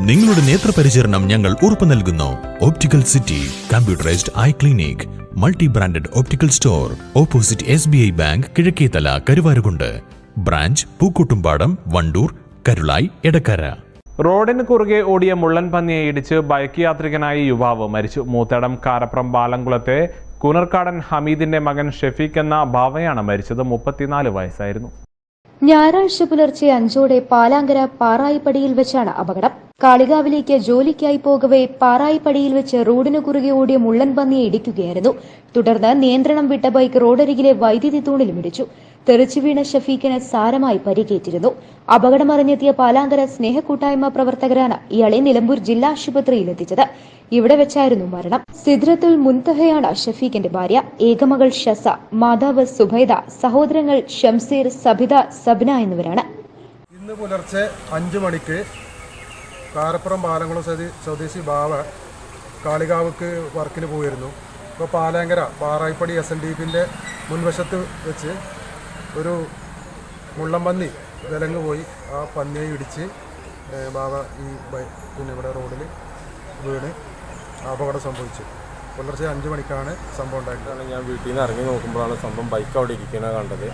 നിങ്ങളുടെ നേത്രപരിചരണം ഞങ്ങൾ ഉറപ്പു നൽകുന്നു. Optical city computerised eye clinic multi branded optical store opposite S B I bank Kizhakkethala Karuvarakundu. Branch Pookkottumpadam Wandoor Karulai Edakkara. റോഡിന് കുറുകെ ഓടിയ മുള്ളൻ പന്നിയെ ഇടിച്ച് ബൈക്ക് യാത്രികനായ യുവാവ് മരിച്ചു. മൂത്തടം കാരപ്രം ബാലംകുളത്തെ കുനർക്കാടൻ ഹമീദിന്റെ മകൻ ഷെഫീഖ് എന്ന ഭാവയാണ് മരിച്ചത്. മുപ്പത്തിനാല് വയസ്സായിരുന്നു. ഞായറാഴ്ച പുലർച്ചെ അഞ്ചോടെ പാലാങ്കര പാറായിപ്പടിയിൽ വെച്ചാണ് അപകടം. കാളികാവിലേക്ക് ജോലിക്കായി പോകവെ പാറായിപ്പടിയിൽ വെച്ച് റോഡിനു കുറുകെ ഓടിയ മുള്ളൻ പന്നിയെ ഇടിക്കുകയായിരുന്നു. തുടർന്ന് നിയന്ത്രണം വിട്ട ബൈക്ക് റോഡരികിലെ വൈദ്യുതി തൂണിലും ഇടിച്ചു. തെറിച്ചു വീണ ഷഫീഖിന് സാരമായി പരിക്കേറ്റിരുന്നു. അപകടമറിഞ്ഞെത്തിയ പാലാങ്കര സ്നേഹക്കൂട്ടായ്മ പ്രവർത്തകരാണ് ഇയാളെ നിലമ്പൂർ ജില്ലാ ആശുപത്രിയിൽ എത്തിച്ചത് ഇവിടെ വെച്ചായിരുന്നു മരണം. സിദ്രത്തുൽ മുൻതഹയാണ് ഷഫീഖിന്റെ ഭാര്യ. ഏകമകൾ ഷസ മാതാവ് സുബൈദ സഹോദരങ്ങൾ ഷംസീർ സബിത സബ്ന എന്നിവരാണ്. ഇന്ന് പുലർച്ചെ അഞ്ചു മണിക്ക് കാരപ്പുറം പാലംകുളം സ്വദേ- സ്വദേശി ബാവ കാളികാവുക്ക് വർക്കിന് പോയിരുന്നു. അപ്പോൾ Palankara Parayippadi S N D പിന്റെ മുൻവശത്ത് വെച്ച് ഒരു മുള്ളംപന്നി വിലങ്ങ് പോയി. ആ പന്നിയെ ഇടിച്ച് ബാബ ഈ പിന്നെ ഇവിടെ റോഡിൽ വീണ് അപകടം സംഭവിച്ചു. പുലർച്ചെ അഞ്ച് മണിക്കാണ് സംഭവം ഉണ്ടായിട്ടുള്ളത് ഞാൻ വീട്ടിൽ നിന്ന് ഇറങ്ങി നോക്കുമ്പോഴാണ് സംഭവം ബൈക്ക് അവിടെ ഇരിക്കുന്നത് കണ്ടത്.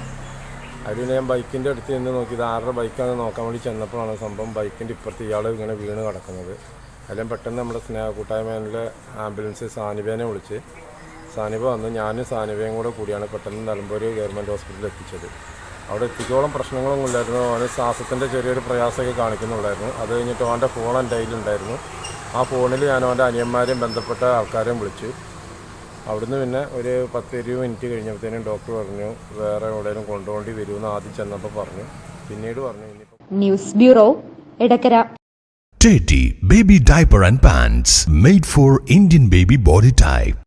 അതിൽ ഞാൻ ബൈക്കിന്റെ അടുത്ത് നിന്ന് നോക്കി നോക്കിയത് ആരുടെ ബൈക്കാണെന്ന് നോക്കാൻ വേണ്ടി ചെന്നപ്പോഴാണ് സംഭവം ബൈക്കിന്റെ ഇപ്പുറത്ത് ഇയാൾ ഇങ്ങനെ വീണ് കിടക്കുന്നത്. അതിലും പെട്ടെന്ന് നമ്മുടെ സ്നേഹ കൂട്ടായ്മയിലെ ആംബുലൻസ് സാനിബേനെ വിളിച്ച് സാനിബ വന്നു ഞാനും സാനിബയും കൂടെ കൂടിയാണ് പെട്ടെന്ന് നിലമ്പൂർ ഗവൺമെന്റ് ഹോസ്പിറ്റലിൽ എത്തിച്ചത്. അവിടെ എത്തിക്കോളം പ്രശ്നങ്ങളൊന്നും ഇല്ലായിരുന്നു. അവന് ശ്വാസത്തിന്റെ ചെറിയൊരു പ്രയാസമൊക്കെ കാണിക്കുന്നുണ്ടായിരുന്നു. അത് കഴിഞ്ഞിട്ട് അവന്റെ ഫോൺ എന്റെ കയ്യിലുണ്ടായിരുന്നു. ആ ഫോണിൽ ഞാൻ അവന്റെ അനിയന്മാരെയും ബന്ധപ്പെട്ട ആൾക്കാരെയും വിളിച്ചു. അവിടുന്ന് പിന്നെ ഒരു പത്ത് ഇരുപത് മിനിറ്റ് കഴിഞ്ഞപ്പോഴത്തേനും ഡോക്ടർ പറഞ്ഞു വേറെ എവിടെയെങ്കിലും കൊണ്ടുപോകേണ്ടി വരുമെന്ന് ആദ്യം ചെന്നപ്പോൾ പറഞ്ഞു. പിന്നീട് പറഞ്ഞു news bureau Edakkara. Teddy Baby Diaper and Pants made for Indian baby body type.